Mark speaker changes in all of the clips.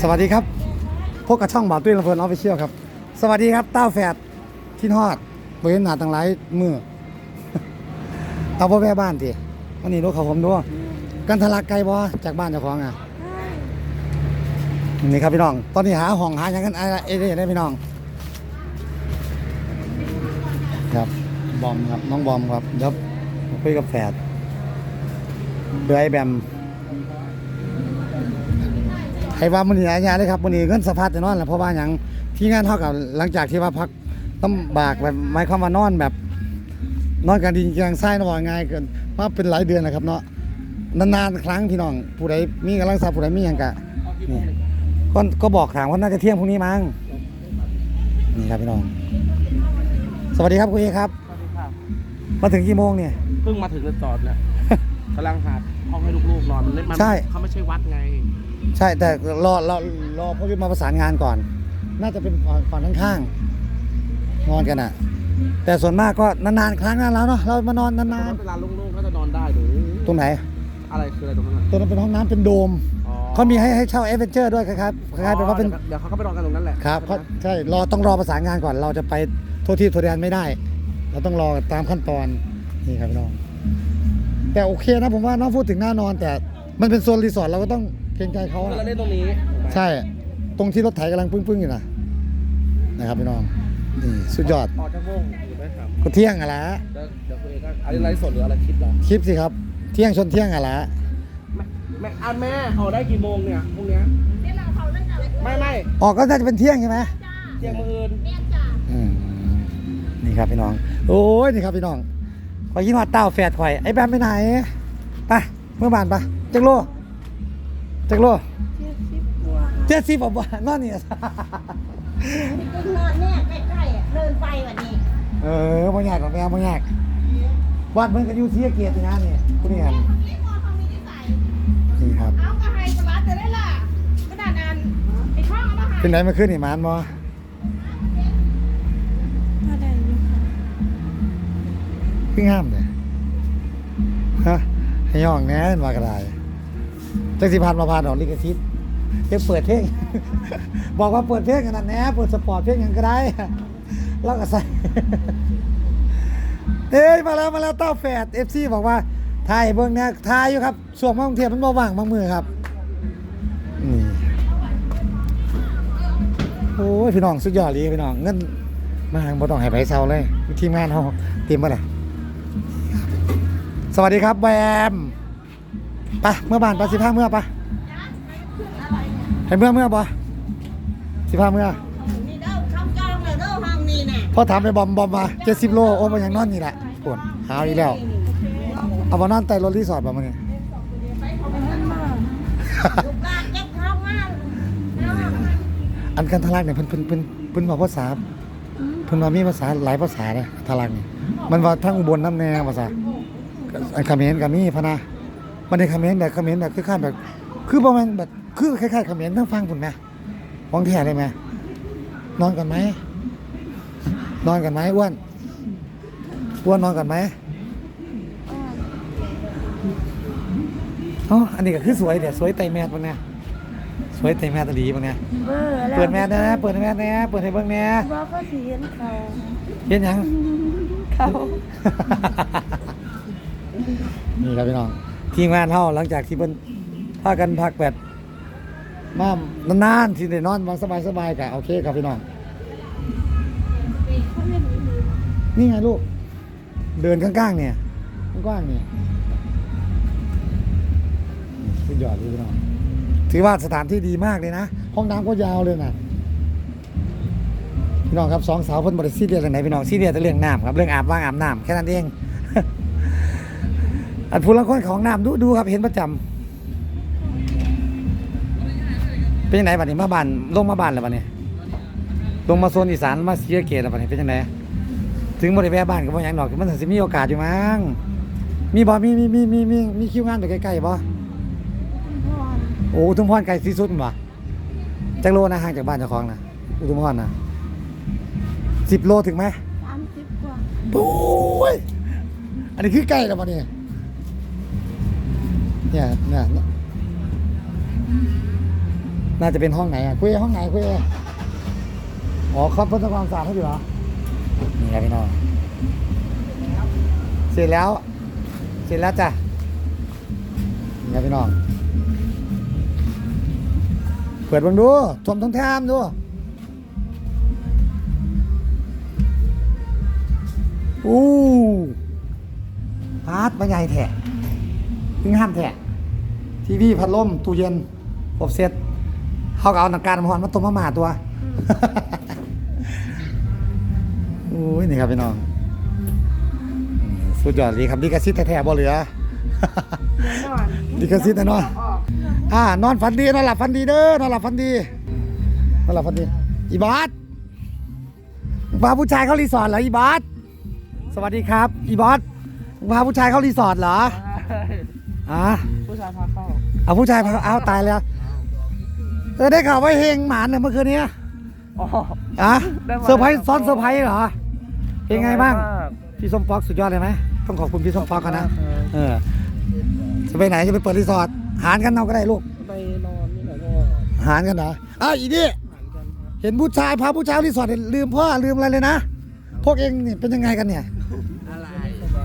Speaker 1: สวัสดีครับ พบกับช่องบ่าวตุ้ยลำเพลินออฟฟิเชียลครับ สวัสดีครับเต้าแฝดที่ทอดบริเวณหนาต่างหลายมือ เอาพ่อแม่บ้านทีวันนี้รถเขาผมด้วยกันทะลักไกลบ่จากบ้านเจ้าของอะนี่ครับพี่น้อง ตอนนี้หาห้องหาอย่างกันอะไรเอ้ยได้พี่น้อง ครับบอมครับน้องบอมครับเดี๋ยวคุยกับแฝดเดือยแบม ไอ้ว่ามันนี่หลายอย่างเลยครับมันนี่เงินสะพัดแน่นอนแหละเพราะว่าอย่างที่งานเท่ากับหลังจากที่ว่าพักต้องบากแบบหมายความว่านอนแบบนอนกันดินกลางไส้นอนง่ายเกินมาเป็นหลายเดือนนะครับเนาะนานๆครั้งพี่น้องผู้ใดมีกำลังทรัพย์ผู้ใดมีอย่างกะนี่ก็ก็บอกถามว่าน่าจะเที่ยงพรุ่งนี้มั้งนี่ครับพี่น้อง สวัสดีครับคุณเอครับ
Speaker 2: สวัสดีค่ะ
Speaker 1: มาถึงกี่โมงเนี่ย
Speaker 2: เพิ่งมาถึงเลยจอดเนี่ยกำลังหาห้องให้ลูกๆนอนมันไม่มัน
Speaker 1: ใช่
Speaker 2: เขาไม่ใช่วัดไง
Speaker 1: ใช่แต่รอรอรอพ่อยุทธมาประสานงานก่อน น่าจะเป็นฝั่งฝั่งข้างๆนอนกันอะ แต่ส่วนมากก็นานๆครั้งนั้นแล้วเนาะเรามานอน
Speaker 2: ตรง
Speaker 1: นาน
Speaker 2: นั้นเป็นลานโล่งๆก็จะนอนได้หรือ
Speaker 1: ๆตรงไหน
Speaker 2: อะไรคืออะไรตรงนั้นน่ะ
Speaker 1: ตรงนั้นเป็นห้องน้ำเป็นโดม
Speaker 2: อ๋อ
Speaker 1: เขามีให้ให้เช่าเอเวนเจอร์ด้วยครับคล้ายๆเป็นว่าเป็น
Speaker 2: ดี๋ยเดี๋ยวเขาก็ไปนอนกันตรงนั้นแหละ
Speaker 1: ครับเขาใช่รอต้องรอประสานงานก่อนเราจะไปโทษที่โทษแดนไม่ได้ เราต้องรอตามขั้นตอนนี่ครับพี่น้อง แต่โอเคนะผมว่าน้องพูดถึงหน้านอนแต่มันเป็นโซนรีสอร์ทเราก็ต้อง เกรงใจเขา
Speaker 2: เขา
Speaker 1: อะ
Speaker 2: เราเล่นตรงนี้ถูกไหม
Speaker 1: ใช่ ตรงที่รถไถกำลังปึ้งๆอยู่นะนะครับพี่น้องนี่สุดยอด
Speaker 2: ออกจากวงหรือไม่ครับ
Speaker 1: ก็เที่ยงอะละ
Speaker 2: เดี๋ยวเดี๋ยวคุณเองก็อะไรไลฟ์สดหรืออะไรคลิปเหรอ
Speaker 1: คลิปสิครับ เที่ยงชนเที่ยงอะละ
Speaker 2: แม่แม่อะแม่ออกได้กี่โมงเนี่ยพรุ่งเนี้ยไม่ไม่
Speaker 1: ออกก็น่าจะเป็นเที่ยงใช่ไหม
Speaker 2: เที่ยงมื้ออื่น
Speaker 1: อืมนี่ครับพี่น้อง โอ้ยนี่ครับพี่น้องขอยินว่าเต้าแฝดข่อยไอ้แบมไปไหนไปเมื่อบานไปจักโล จักโลเจ็ดสิบบ่านอนนี่
Speaker 3: ตึงนอนเนี่ยใกล้ๆอะเดินไปวันนี้
Speaker 1: เออบ่ยากหรอกแม่บ่ยากวัดเพิ่นก็อยู่ที่เกียรตินะนี่คุณนี่กันนี่ครับ
Speaker 3: เอากระไฮปลาจะได้ล่ะกระดาษอันไอ้ช่องเอามาหา
Speaker 1: ขึ้นไหนมาขึ้นนี่มานบ่
Speaker 3: ได้อยู่ค่ะ
Speaker 1: ขึ้นงามเลยฮะให้ย่องแหน่มากระได จักสิพันมาพานดอกลิขสิทธิ์จะเปิดเพลง บอกว่าเปิดเพลงกันนั่นแหน่เปิดสปอร์ตเพลงยังก็ได้แล้วก็ใส่เอ้ยมาแล้วมาแล้วเต้าแฝด FC บอกว่าถ่ายเบิ่งเนี่ยถ่ายอยู่ครับช่วงมากรุงเทพมันบ่ว่างบางมือครับนี่โอ้ยพี่น้องสุดยอดเลยพี่น้องเงินมาบ่ต้องให้ไปเซาเลยทีมงานเฮาเตรียมมาเลยสวัสดีครับแบม ไปเมื่อบ้านไปสิพาเมื่อไปให้เมื่อเมื่อบ่สิพาเมื่อ
Speaker 3: นี่เด้อช่องจองเลยเด้อห้องนี้น่ะ
Speaker 1: พอถามไปบอมบอมมาเจ็ดสิบโลโอ้มันยังนอนนี่แหละปวดหาวอีกแล้วเอามานอนใต้รถรีสอร์ทป่ะมึงเนี่ย
Speaker 3: ลูกหลานเก็บข้าวมาเนาะ
Speaker 1: อันกันทะลักเนี่ยเพิ่นเพิ่นเพิ่นเพิ่นบอกภาษาเพิ่นว่ามีภาษาหลายภาษาเลยทะลักนี่มันว่าทั้งอุบลน้ำแนงภาษาอันเขมรกับมีพะนะ มันในเขมรแบบเขมรแบบคล้ายๆแบบ คือประมาณแบบคือคล้ายๆเขมรทั้งฟังพุ่นไหมฟังแท้ได้ไหมนอนกันไหมนอนกันไหมอ้วนอ้วนนอนกันไหมอ๋ออันนี้ก็คือสวยเดี๋ยวสวยไตรแมทบ้างเนี่ยสวยไตรแมทตะลีบ้างเนี่ย
Speaker 4: เบอร์แล้ว
Speaker 1: เปิดแมสนะเปิดแมสนะเปิดให้เบิ่งแหน่
Speaker 4: บอกก็สีเห็นเขา
Speaker 1: เห็นหยัง
Speaker 4: เขา
Speaker 1: นี่ครับพี่น้อง ทีมงานเฮาหลังจากที่เพิ่นพากันพักแบบมานานๆที่ได้นอนวันสบายๆกะโอเคครับพี่น้องนี่ไงลูก เดินข้างๆเนี่ยกว้างๆเนี่ยสุดยอดเลยพี่น้องถือว่าสถานที่ดีมากเลยนะ ห้องน้ำก็ยาวเลยนะพี่น้องครับสองสาวเพิ่นบริซีเรียสเรื่องไหนพี่น้องซีเรียสแต่เรื่องน้ำครับเรื่องอาบว่างอาบน้ำแค่นั้นเอง อันผู้ละคนของน้ำดูดูครับเห็นประจำเป็นยังไงบัดนี้มาบ้านลงมาบ้านแล้วบัดนี้ลงมาโซนอีสานมาเสียเกตแล้วบัดนี้เป็นยังไงถึงบริแวะบ้านก็บ่หยังดอกมันสิมีโอกาสอยู่มั้งมีบ่มีมีมีมีมีมีคิวงานไปใกล้ๆบ่โอ้อุทุมพรไกลที่สุดบ่จักโลนะห่างจากบ้านเจ้าของนะอุทุมพรนะสิบโลถึงไหม
Speaker 4: สามสิบกว่า
Speaker 1: โอ้ยอันนี้คือใกล้แล้วบัดนี้ เนี่ยเนี่ยน่าจะเป็นห้องไหนอะคุยห้องไหนคุยอ๋อเขาเพิ่งทำความสะอาดให้อยู่เหรอนี่ครับพี่น้องเสร็จแล้ว เสร็จแล้วจ้ะนี่ครับพี่น้องเปิดบังดูชมทั้งแทมดูอู้พาร์ทมาใหญ่แท้ ถึงห้ามแท้ทีวีพัดลมตู้เย็นครบเซ็ตเขาก็เอาหนังการมาหอนมาต้มมาหมาตัวอุ้ยนี่ครับพี่น้องอืมสุดยอดดีครับดีกระซิบแท้ๆบ่เหลือดีกระซิบแน่นอนอ่านอนฝันดีนอนหลับฝันดีเด้อนอนหลับฝันดีนอนหลับฝันดีอีบาสพาผู้ชายเข้ารีสอร์ทเหรออีบาสสวัสดีครับ อีบอสพาผู้ชายเข้ารีสอร์ทเหรอ อะ
Speaker 2: ผู้ชายพาเข้า
Speaker 1: เอาผู้ชายพาเอาตายแล้วเออได้ข่าวว่าเฮงหมานเนี่ยเมื่อคืนนี้
Speaker 2: อ๋อ
Speaker 1: อะ
Speaker 2: ได้มา
Speaker 1: เซอร์ไพรส์
Speaker 2: แล้ว
Speaker 1: ซ้อนเซอร์ไพรส์เหรอเป็นไงบ้าง
Speaker 2: มาก
Speaker 1: พี่ส้มฟอกสุดยอดเลยไหมต้องขอบคุณพี่ส้มฟอกกันนะ
Speaker 2: ขอบคุณมากครับ
Speaker 1: เออจะไปไหนจะไปเปิดรีสอร์ทหารกันเอาก็ได้ลูก
Speaker 2: ไปนอนนี่แหละพ่อ
Speaker 1: หารกันเหรออ้าวอีนี่
Speaker 2: หันกันครับ
Speaker 1: เห็นผู้ชายพาผู้ชายรีสอร์ทเนี่ยลืมพ่อลืมอะไรเลยนะ พวกเองนี่เป็นยังไงกันเนี่ย
Speaker 2: อะไร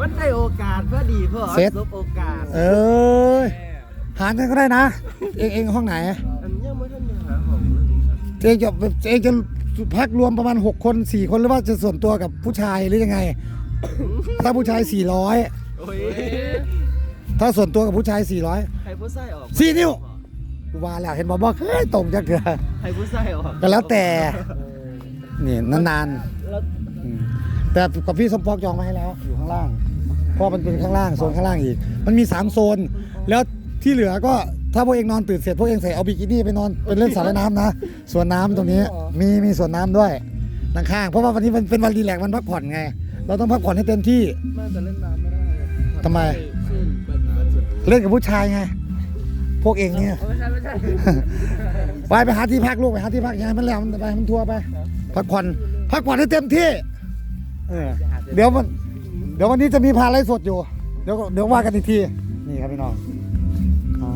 Speaker 2: มันได้โอกาสเพื่อดีเพื่อ
Speaker 1: เซ็ต
Speaker 2: ซบโอกาส
Speaker 1: เอ้ยหารกันก็ได้นะ เองเองห้องไหน
Speaker 2: อันยังไม่ทันได้หาของเลย
Speaker 1: เองจะเองจะพักรวมประมาณ 6 คน 4 คนหรือว่าจะส่วนตัวกับผู้ชายหรือยังไง ถ้าผู้ชาย 400
Speaker 2: โอ้ย
Speaker 1: ถ้าส่วนตัวกับผู้ชาย 400
Speaker 2: ใครผู้ใส่ออก
Speaker 1: สี่นิ้ว กูว่าแล้วเห็นบอกว่าเฮ้ยตรงจะเกลือ
Speaker 2: ใครผู้ใส่ออก
Speaker 1: ก็แล้วแต่นี่นาน
Speaker 2: แล้ว
Speaker 1: ๆอืมแต่กับพี่สมปอกจองมาให้แล้ว อยู่ข้างล่างเพ ราะมันเป็นข้างล่างโซนข้างล่างอีก มันมี 3 โซน แล้วที่เหลือก็ถ้าพวกเองนอนตื่นเสร็จพวกเองใส่เอาบิกินี่ไปนอนเป็นเล่นสระน้ำนะส่วนน้ำตรงนี้มีมีส่วนน้ำด้วยด้านข้าง เพราะว่าวันนี้มันเป็นวันรีแลกซ์วันพักผ่อนไง เราต้องพักผ่อนให้เต็มที่
Speaker 2: น่าจะเล่นน้ำไม่ได้
Speaker 1: ทำไม
Speaker 2: ขึ้นเปิดเปิดสุด
Speaker 1: เล่นกับผู้ชายไง พวกเองเนี่ย
Speaker 2: ไม่ใช่ไม่ใช่
Speaker 1: ไปไปหาที่พักลูกไปหาที่พักยังไมันแล้วมันไปมันทัวร์ไป พักผ่อนพักผ่อนให้เต็มที่เออเดี๋ยวมัน ดี๋ยววันนี้จะมีพาไลฟ์สดอยู่ เดี๋ยวเดี๋ยวว่ากันอีกที นี่ครับพี่น้องอ่า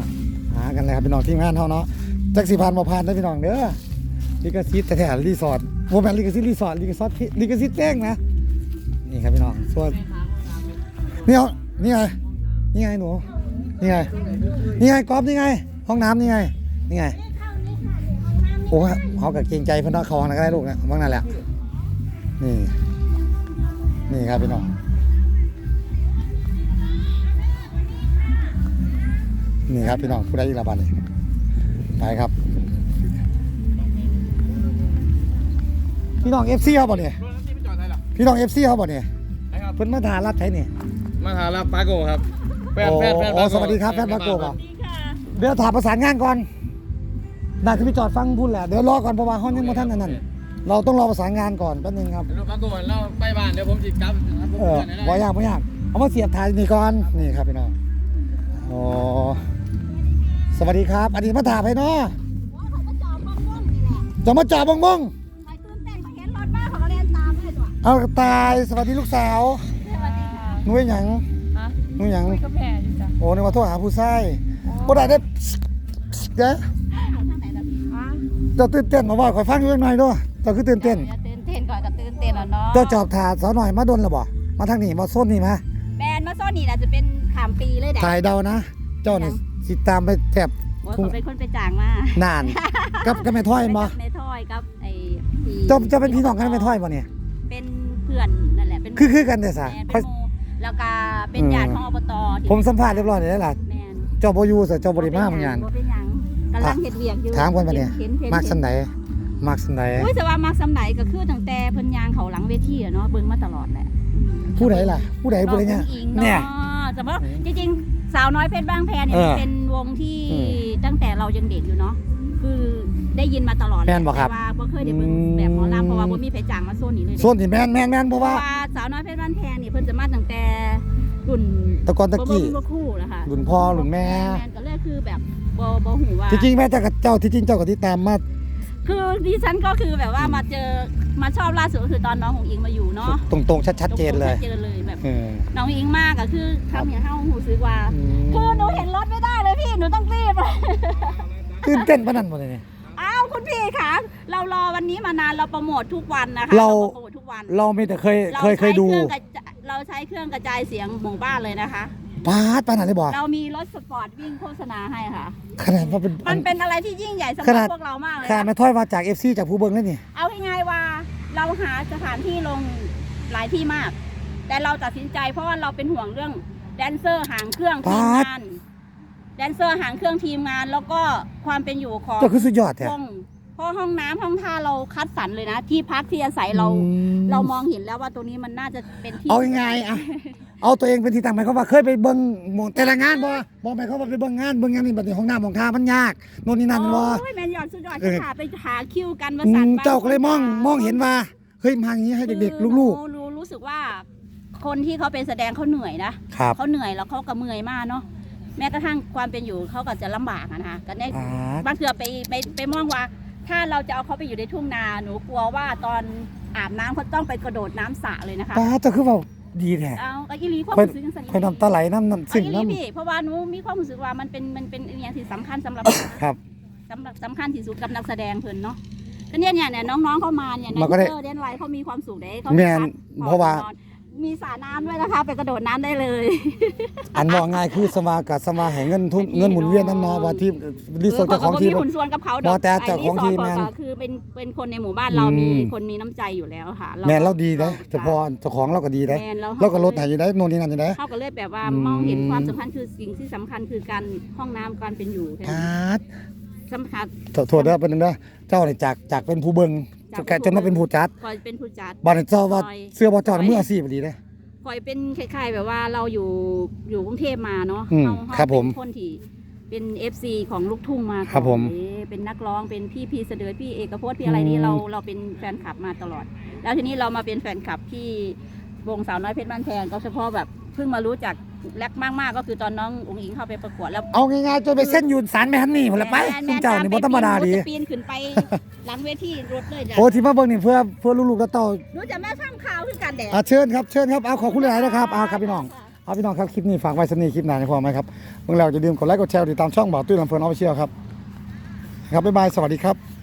Speaker 1: หากันเลยครับพี่น้องทีมงานเขาเนาะแจ็คสีพานมาพานได้พี่น้องเด้อลิกาซิตแถวรีสอร์ทโมแมนลิกาซิตรีสอร์ทลิกาซิตลิกาซิตแจ้งนะ นี่ครับพี่น้องส่วนนี่เอานี่ไง นี่ไงหนู นี่ไง นี่ไงกอล์ฟนี่ไง ห้องน้ำนี่ไง นี่ไง
Speaker 3: เข้านี่ค่ะเดี๋ยวห้องน้ำ
Speaker 1: โอ้เขากับเกรงใจเพื่อนเนาะเขาอะไรก็ได้ลูกนะบ้างนั่นแหละ นี่ นี่ครับพี่น้อง นี่ครับพี่น้องผู้ได้ยินระบาดเลยไปครับ พี่น้องเอฟซีเขาบ่เนี่ยพี่น้องเอฟซีเขาบ่เนี่ยเพิ่นมาทานรับใช้เนี่ย
Speaker 2: มาหาลาปาโกครับแฟน
Speaker 1: โอ้
Speaker 2: แฟนแฟน
Speaker 1: โอ้สวัสดีครับแฟนปาโกบ่เดี๋ยวถามประสานงานก่อนน่าจะไปจอดฟังพูดแหละเดี๋ยวรอก่อนเพราะว่าห้องยังมาท่านอันนั้นเราต้องรอประสานงานก่อนแป๊บนึงครับ
Speaker 2: เดี๋ยวปาโกเราไปบ้านเดี๋ยวผมจิกลับ
Speaker 1: เออบ่ยากบ่ยากเอามาเสียบถ่ายนี่ก่อนนี่ครับพี่น้องอ๋อ สวัสดีครับ อันนี้มาถามให้เนาะ
Speaker 3: ว่าเขาจะจอดห้องม่วงนี่แหละ
Speaker 1: จะมาจอดบ้งบ้ง
Speaker 3: ใครตื่นเต้นเขาเห็นรถบ้านเขาก็เรียนตามเลยตัว
Speaker 1: เอาตายสวัสดีลูกสาว
Speaker 3: สวัสดีค่ะ
Speaker 1: หนุ่ยหยัง
Speaker 4: ฮะ
Speaker 1: หนุ่ยหยัง
Speaker 4: คุยกับแพรอยู่จ้ะ
Speaker 1: โอ้นึกว่าโทรหาผู้ชายบ่ได้ได้เด้อ
Speaker 3: เขาทางไหนล่ะพี่
Speaker 4: ฮะ
Speaker 1: เจ้าตื่นเต้นมาว่าขอยฟังอยู่หน่อยด้วยเจ้าคือตื่นเต้น
Speaker 3: อย่าตื่นเต้นก่อนก็ตื่นเต้นแล้วเนาะ
Speaker 1: เจ้าจอบถาสาวหน่อยมาดนแล้วบ่มาทางนี้มาโซนนี่มา
Speaker 3: แบรนด์มาโซนนี่น่ะจะเป็นขามปีเลยแด
Speaker 1: ถ่ายเดานะเจ้านี่ สิตามไปแถบ
Speaker 3: ว่า
Speaker 1: ทุ่ง
Speaker 3: เขาเป็นคนไปจ้างมานา
Speaker 1: น กับกับแม่ถ้อยบ่
Speaker 3: ไปกับในถ้อยกับไอ้ที่
Speaker 1: เจ้าเจ้าเป็นพี่น้องกันกับแม่ถ้อยบ่เนี่ย
Speaker 3: เป็นเพื่อนนั่นแหละเป็น
Speaker 1: คือคือกันเด้อซะ
Speaker 3: แมน
Speaker 1: ค่
Speaker 3: เป็
Speaker 1: อย
Speaker 3: นหมู่แล้วก็เป็นญาติของอบตที่
Speaker 1: ผมสัมภาษณ์เรียบร้อยแล้วล่ะ
Speaker 3: แมน
Speaker 1: เจ้าบ่อยู่ซะเจ้าบ่ได้มาเหมือนกัน
Speaker 3: บ่เป็นหยังกำลังเฮ็ดเวียกอยู่
Speaker 1: ถามคนมาเนี่ย
Speaker 3: เห็นเห็น
Speaker 1: มัก
Speaker 3: เห็
Speaker 1: สั
Speaker 3: น
Speaker 1: นใดมักสันใด
Speaker 3: อุ้ยแต่ว่ามักสำไหนก็คือตั้งแต่เพิ่นยางเขาหลังเวทีอะเนาะเบิ่งมาตลอดแหละอืม
Speaker 1: ผู้ใดล่ะ ผู้ใดผู้ใดเนี่ย
Speaker 3: น้องอิง
Speaker 1: เนี่
Speaker 3: เนาะ
Speaker 1: ย
Speaker 3: แต่ว่าจริงๆ สาวน้อยเพชรบางแพเนี่ย
Speaker 1: เออ
Speaker 3: เป็นวงที่
Speaker 1: อืม
Speaker 3: ตั้งแต่เรายังเด็กอยู่เนาะคือได้ยินมาตลอด
Speaker 1: แม่นบ่ครับ
Speaker 3: แต่ว่าบ่เคยได้เบิ่งแบบหมอลำเพราะว่าบ่มีเพจจางมาโซนนี้เลยเด้
Speaker 1: ส่วนที่แม่นแม่นแม่นเพ
Speaker 3: เพ
Speaker 1: ราะ
Speaker 3: ราะ
Speaker 1: ว่า
Speaker 3: ว่าสาวน้อยเพชรบ้านแพงนี่เพิ่นจะมาตั้งแต่รุ่น
Speaker 1: ตะกอนตะกี้
Speaker 3: บ่บ่บ่คู่แล้วค่ะ
Speaker 1: รุ่นพ่อรุ่นแม่
Speaker 3: แม่นก็เลยคือแบบบ่บ่หูว่า
Speaker 1: ที่จริงแม่เจ้ากับเจ้าที่จริงเจ้าก็ติดตามมา
Speaker 3: คือดิฉันก็คือแบบว่ามาเจอมาชอบล่าสุดก็คือตอนน้องของอิงมาอยู่เนาะ
Speaker 1: ตรงๆชัดๆเจนเลย
Speaker 3: ชัดเจนเลยแบบ
Speaker 1: เออ
Speaker 3: น้องอิงมากอะคือทำอย่างเฮาหูซื้อว่า
Speaker 1: อืม
Speaker 3: คือหนูเห็นรถไม่ได้เลยพี่หนูต้องรีบเลย
Speaker 1: ตื่นเต้นปานนั้นบ่ได้เนี่ย
Speaker 3: บคุณพี่คะเรารอวันนี้มานานเราโปรโมททุกวันนะคะ
Speaker 1: เรา
Speaker 3: โปรโมททุกวัน
Speaker 1: เราไม่แต่เคย
Speaker 3: เรา
Speaker 1: เคยเคยดู
Speaker 3: ใช้ครื่องกระจายเราใช้เครื่องกระจายเสียงหมู่บ้านเลยนะคะ
Speaker 1: ปาดปานไหนเลยบอก
Speaker 3: เรามีรถสปอร์ตวิ่งโฆษณาให้ค่ะ
Speaker 1: ขนาดว่าเป็น
Speaker 3: มันเป็นอะไรที่ยิ่งใหญ่สำห
Speaker 1: ข
Speaker 3: รั
Speaker 1: นา
Speaker 3: บ
Speaker 1: ด
Speaker 3: พวกเรามากเลย
Speaker 1: ขนาด
Speaker 3: นะ
Speaker 1: ไม่ถ้อยมาจากเอฟซีจากผู้เบิ้งเลยนี่
Speaker 3: เอาง่ายๆว่าเราหาสถานที่ลงหลายที่มาก แต่เราตัดสินใจเพราะว่าเราเป็นห่วงเรื่องแดนเซอร์หางเครื่องทีมงานแดนเซอร์หางเครื่องทีมงาน แล้วก็ความเป็นอยู่ของ
Speaker 1: เจ้าคือสุดยอดแท้
Speaker 3: ห้องเพราะห้องน้ำห้องท่าเราคัดสรรเลยนะ ที่พักที่อาศัยเรา
Speaker 1: อืม
Speaker 3: เรามองเห็นแล้วว่าตรงนี้มันน่าจะเป็นที่
Speaker 1: เอายังไงอะ เอาตัวเองเป็นที่ตั้งหมายความว่าเคยไปเบิ้งหมู่แต่ละงานบ่บ่หมายความว่าไปเบิ้งงานเบิ้งงานนี่บัดนี้ห้องน้ำของท่ามันยากโน่นนี่นั่นบ่
Speaker 3: โอ้ยแมนยอดสุดยอด
Speaker 1: เออ
Speaker 3: ค่ะไปหาคิวกันมา
Speaker 1: อื
Speaker 3: สั่น
Speaker 1: ม
Speaker 3: บ้
Speaker 1: เจ้าก็เลยมองมองเห็นว่าเฮ้ยมาอย่างนี้ให้เด็กๆลูก
Speaker 3: ๆรู้รู้สึกว่า คนที่เขาเป็นแสดงเขาเหนื่อยนะ
Speaker 1: ๆครับ
Speaker 3: เขาเหนื่อยแล้วเขาก็เมื่อยมากเนาะแม้กระทั่งความเป็นอยู่เขาก็จะลำบากอะนะคะก็ได้
Speaker 1: ปาด
Speaker 3: บางเทือไปไปไปมองว่า ถ้าเราจะเอาเขาไปอยู่ในทุ่งนาหนูกลัวว่าตอนอาบน้ำเขาต้องไปกระโดดน้ำสระเลยนะคะ
Speaker 1: ปาดเจ้าคือเว่า ดีแท้
Speaker 3: เอาก็อีหลีความ
Speaker 1: ค่อย
Speaker 3: รู้สึกจังซั่น
Speaker 1: ค่อยน้ำตาไหลน้ำน้ำ
Speaker 3: เอา
Speaker 1: สิ่ง
Speaker 3: อีหลี
Speaker 1: น้
Speaker 3: พี่เพราะว่าหนูมีความรู้สึกว่ามันเป็นมันเป็นอย่างที่สำคัญสำหรับำ
Speaker 1: ครับ
Speaker 3: สำหรับสำคัญที่สุดกับนักแสดงเพิ่นเนาะก็เนี่ยเนี่ยเนี่ยน้องๆเข้ามาเนี่ย
Speaker 1: มันก็ได้
Speaker 3: เดนเดนไลท์เขามีความสุขได้เขา
Speaker 1: แม่น
Speaker 3: พักผ่อน
Speaker 1: เพราะว่า
Speaker 3: นอน มีสระน้ำด้วยนะคะ ไปกระโดดน้ำได้เลย
Speaker 1: อันว่าง่ายคือสมากับสมาแห่งเงินทุนเงินหมุนเวียนน้ำเนอว่าที่รีสอร์ทเจ้าของที่
Speaker 3: มีขุนส่วนกับเขาด
Speaker 1: บ่
Speaker 3: อก
Speaker 1: แต่เจ้าของที่
Speaker 3: ไรีสร์ท
Speaker 1: แม่น
Speaker 3: ก็คือเป็นเป็นคนในหมู่บ้านเรา
Speaker 1: อืม
Speaker 3: มีคนมีน้ำใจอยู่แล้วค่ะ
Speaker 1: แม่นเราดีเด้แต่พอเจ้าของเราก็ดีเด้
Speaker 3: แม่นแล้ว
Speaker 1: เราก็ลดให้อยู่ได้โน่นนี่นั่นอยู่ได้
Speaker 3: เขาก็เลยแบบว่า
Speaker 1: อืม
Speaker 3: มองเห็นความสำคัญคือสิ่งที่สำคัญคือการห้องน้ำการเป็นอยู่แค่
Speaker 1: ป
Speaker 3: นั้นา
Speaker 1: ด
Speaker 3: สำคัญ
Speaker 1: โทษโทษเด้อเป็นนึงเด้อเจ้านี่จากจากเป็นผู้เบิ่ง
Speaker 3: จากผู้
Speaker 1: จนมาเป็นผู้จัด
Speaker 3: คอยเป็นผู้จัด
Speaker 1: บัดนี้เจ้าว่า
Speaker 3: คอย
Speaker 1: เสื้อบ่เจ้าน่ะมืออาชีพดีเด้
Speaker 3: คอยเป็นคล้ายๆแบบว่าเราอยู่อยู่กรุงเทพมาเนาะ
Speaker 1: อืม
Speaker 3: เฮาเฮา
Speaker 1: ครับผม
Speaker 3: เป็นคนที่เป็น FC ของลูกทุ่งมาก่อน
Speaker 1: ครับผม
Speaker 3: เอ๊ะเป็นนักร้องเป็นพี่พีเสดอพี่เอกพจน์พี่อะไรนี่
Speaker 1: อืม
Speaker 3: เราเราเป็นแฟนคลับมาตลอด แล้วทีนี้เรามาเป็นแฟนคลับที่วงสาวน้อยเพชรบ้านแพงก็เฉพาะแบบเพิ่งมารู้จัก แรกมากๆก็คือตอนน้องอุ๋งอิงเข้าไปประกวดแล้ว
Speaker 1: เอาง่ายๆจนไปเส้นยูนสารแม่ฮันนี่พุ่นละไป
Speaker 3: แมน
Speaker 1: ซุมเจ้านี่บ่ธรรมดาดี
Speaker 3: จะปีนขึ้นไปหลังเวทีรถเลยจ้ะ
Speaker 1: โอ้ที่มาเบิ่งนี่เพื่อเพื่อลูกๆแล้วเต้า
Speaker 3: หนูจะแม่ฟังข่าวคือกันแดด
Speaker 1: อะเชิญครับเชิญครับเอาขอบคุณหลายๆนะครับเอาครับพี่น้องเอาพี่น้องครับคลิปนี้ฝากไว้สำนีคลิปหน้าให้พอไหมครับเมื่อเราจะลืมกดไลค์กดแชร์ติดตามช่องบ่าวตุ้ยลำเพลินออฟฟิเชียลครับครับบ๊ายบายสวัสดีครับ